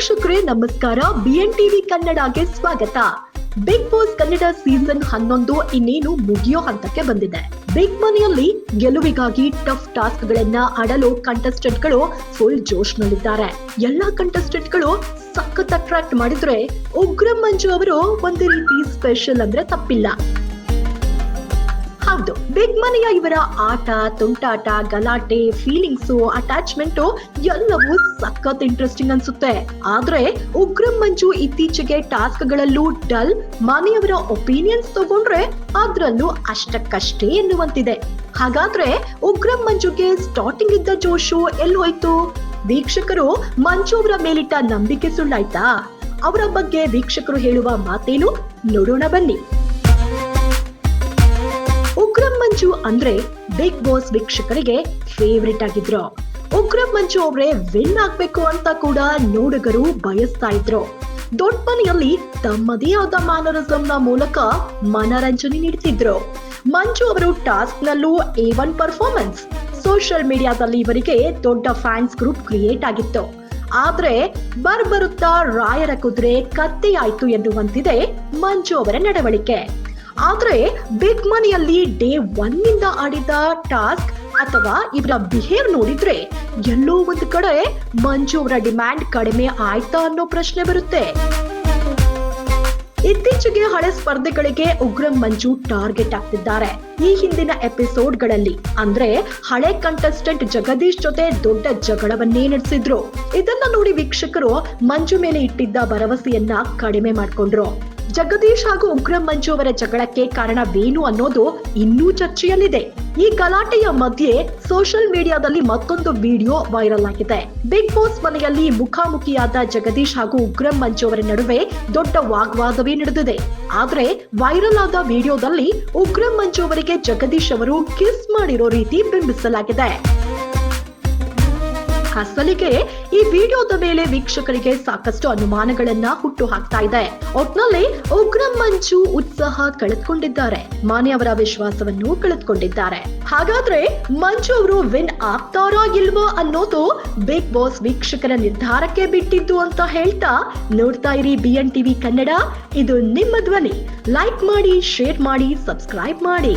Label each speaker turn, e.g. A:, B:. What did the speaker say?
A: ವೀಕ್ಷಕರೇ, ನಮಸ್ಕಾರ. B N TV ಕನ್ನಡಗೆ ಸ್ವಾಗತ. ಬಿಗ್ ಬಾಸ್ ಕನ್ನಡ ಸೀಸನ್ ಹನ್ನೊಂದು ಇನ್ನೇನು ಮುಗಿಯೋ ಹಂತಕ್ಕೆ ಬಂದಿದೆ. ಬಿಗ್ ಮನಿಯಲ್ಲಿ ಗೆಲುವಿಗಾಗಿ ಟಫ್ ಟಾಸ್ಕ್ ಗಳನ್ನ ಆಡಲು ಕಂಟೆಸ್ಟೆಂಟ್ಗಳು ಫುಲ್ ಜೋಶ್ ನಲ್ಲಿದ್ದಾರೆ ಎಲ್ಲಾ ಕಂಟೆಸ್ಟೆಂಟ್ಗಳು ಸಖತ್ ಅಟ್ರಾಕ್ಟ್ ಮಾಡಿದ್ರೆ ಉಗ್ರ ಮಂಜು ಅವರು ಒಂದು ರೀತಿ ಸ್ಪೆಷಲ್ ಅಂದ್ರೆ ತಪ್ಪಿಲ್ಲ. ಹೌದು ಬಿಗ್ ಮನೆಯ ಇವರ ಆಟ, ತುಂಟಾಟ, ಗಲಾಟೆ ಫೀಲಿಂಗ್ಸ್ ಅಟ್ಯಾಚ್ಮೆಂಟ್ ಎಲ್ಲವೂ ಸಖತ್ ಇಂಟ್ರೆಸ್ಟಿಂಗ್ ಅನ್ಸುತ್ತೆ. ಆದ್ರೆ ಉಗ್ರಂ ಮಂಜು ಇತ್ತೀಚೆಗೆ ಟಾಸ್ಕ್ ಗಳಲ್ಲೂ ಡಲ್ ಮನೆಯವರ ಒಪಿನಿಯನ್ಸ್ ತಗೊಂಡ್ರೆ ಅದ್ರಲ್ಲೂ ಅಷ್ಟಕ್ಕಷ್ಟೇ ಎನ್ನುವಂತಿದೆ. ಹಾಗಾದ್ರೆ ಉಗ್ರಂ ಮಂಜುಗೆ ಸ್ಟಾರ್ಟಿಂಗ್ ಇದ್ದ ಜೋಶು ಎಲ್ಲೋಯ್ತು? ವೀಕ್ಷಕರು, ಮಂಜು ಅವರ ಮೇಲಿಟ್ಟ ನಂಬಿಕೆ ಸುಳ್ಳಾಯ್ತಾ? ಅವರ ಬಗ್ಗೆ ವೀಕ್ಷಕರು ಹೇಳುವ ಮಾತೇನು? ನೋಡೋಣ ಬನ್ನಿ. ಮಂಜು ಅಂದ್ರೆ ಬಿಗ್ ಬಾಸ್ ವೀಕ್ಷಕರಿಗೆ ಫೇವ್ರೆಟ್ ಆಗಿದ್ರು. ಉಗ್ರ ಮಂಜು ಅವರೇ ವಿನ್ ಆಗ್ಬೇಕು ಅಂತ ಕೂಡ ನೋಡುಗರು ಬಯಸ್ತಾ ಇದ್ರು. ದೊಡ್ಡ ಮನೆಯಲ್ಲಿ ತಮ್ಮದೇ ಆದ ಮ್ಯಾನರಿಸಮ್ ಮೂಲಕ ಮನರಂಜನೆ ನೀಡುತ್ತಿದ್ರು ಮಂಜು ಅವರು ಟಾಸ್ಕ್ ನಲ್ಲೂ ಎ ಒನ್ ಪರ್ಫಾರ್ಮೆನ್ಸ್ ಸೋಷಿಯಲ್ ಮೀಡಿಯಾದಲ್ಲಿ ಇವರಿಗೆ ದೊಡ್ಡ ಫ್ಯಾನ್ಸ್ ಗ್ರೂಪ್ ಕ್ರಿಯೇಟ್ ಆಗಿತ್ತು. ಆದ್ರೆ ಬರ್ಬರುತ್ತಾ ರಾಯರ ಕುದುರೆ ಕತ್ತೆಯಾಯ್ತು ಎನ್ನುವಂತಿದೆ ಮಂಜು ಅವರ ನಡವಳಿಕೆ. ಆದ್ರೆ ಬಿಗ್ ಮನಿಯಲ್ಲಿ ಡೇ ಒನ್ನಿಂದ ಆಡಿದ ಟಾಸ್ಕ್ ಅಥವಾ ಇವರ ಬಿಹೇವ್ ನೋಡಿದ್ರೆ ಎಲ್ಲೋ ಒಂದು ಕಡೆ ಮಂಜು ಅವರ ಡಿಮ್ಯಾಂಡ್ ಕಡಿಮೆ ಆಯ್ತಾ ಅನ್ನೋ ಪ್ರಶ್ನೆ ಬರುತ್ತೆ. ಇತ್ತೀಚೆಗೆ ಹಳೆ ಸ್ಪರ್ಧೆಗಳಿಗೆ ಉಗ್ರ ಮಂಜು ಟಾರ್ಗೆಟ್ ಆಗ್ತಿದ್ದಾರೆ ಈ ಹಿಂದಿನ ಎಪಿಸೋಡ್ಗಳಲ್ಲಿ ಅಂದ್ರೆ ಹಳೆ ಕಂಟೆಸ್ಟೆಂಟ್ ಜಗದೀಶ್ ಜೊತೆ ದೊಡ್ಡ ಜಗಳವನ್ನೇ ನಡೆಸಿದ್ರು. ಇದನ್ನ ನೋಡಿ ವೀಕ್ಷಕರು ಮಂಜು ಮೇಲೆ ಇಟ್ಟಿದ್ದ ಭರವಸೆಯನ್ನ ಕಡಿಮೆ ಮಾಡ್ಕೊಂಡ್ರು. ಜಗದೀಶ್ ಹಾಗೂ ಉಗ್ರಂ ಮಂಜು ಅವರ ಜಗಳಕ್ಕೆ ಕಾರಣವೇನು ಅನ್ನೋದು ಇನ್ನೂ ಚರ್ಚೆಯಲ್ಲಿದೆ. ಈ ಗಲಾಟೆಯ ಮಧ್ಯೆ ಸೋಷಿಯಲ್ ಮೀಡಿಯಾದಲ್ಲಿ ಮತ್ತೊಂದು ವಿಡಿಯೋ ವೈರಲ್ ಆಗಿದೆ. ಬಿಗ್ ಬಾಸ್ ಮನೆಯಲ್ಲಿ ಮುಖಾಮುಖಿಯಾದ ಜಗದೀಶ್ ಹಾಗೂ ಉಗ್ರಂ ಮಂಜು ಅವರ ನಡುವೆ ದೊಡ್ಡ ವಾಗ್ವಾದವೇ ನಡೆದಿದೆ. ಆದ್ರೆ ವೈರಲ್ ಆದ ವಿಡಿಯೋದಲ್ಲಿ ಉಗ್ರಂ ಮಂಜು ಅವರಿಗೆ ಜಗದೀಶ್ ಅವರು ಕಿಸ್ ಮಾಡಿರೋ ರೀತಿ ಬಿಂಬಿಸಲಾಗಿದೆ. ಅಸಲಿಗೆ ಈ ವಿಡಿಯೋದ ಮೇಲೆ ವೀಕ್ಷಕರಿಗೆ ಸಾಕಷ್ಟು ಅನುಮಾನಗಳನ್ನ ಹುಟ್ಟು ಹಾಕ್ತಾ ಇದೆ. ಒಟ್ನಲ್ಲಿ ಉಗ್ರ ಮಂಜು ಉತ್ಸಾಹ ಕಳೆದುಕೊಂಡಿದ್ದಾರೆ. ಮಾನೆಯವರ ವಿಶ್ವಾಸವನ್ನು ಕಳೆದುಕೊಂಡಿದ್ದಾರೆ. ಹಾಗಾದ್ರೆ ಮಂಜು ಅವರು ವಿನ್ ಆಗ್ತಾರೋ ಇಲ್ವೋ ಅನ್ನೋದು ಬಿಗ್ ಬಾಸ್ ವೀಕ್ಷಕರ ನಿರ್ಧಾರಕ್ಕೆ ಬಿಟ್ಟಿದ್ದು ಅಂತ ಹೇಳ್ತಾ ನೋಡ್ತಾ ಇರಿ ಬಿ ಎನ್ ಟಿವಿ ಕನ್ನಡ. ಇದು ನಿಮ್ಮ ಧ್ವನಿ. ಲೈಕ್ ಮಾಡಿ ಶೇರ್ ಮಾಡಿ ಸಬ್ಸ್ಕ್ರೈಬ್ ಮಾಡಿ.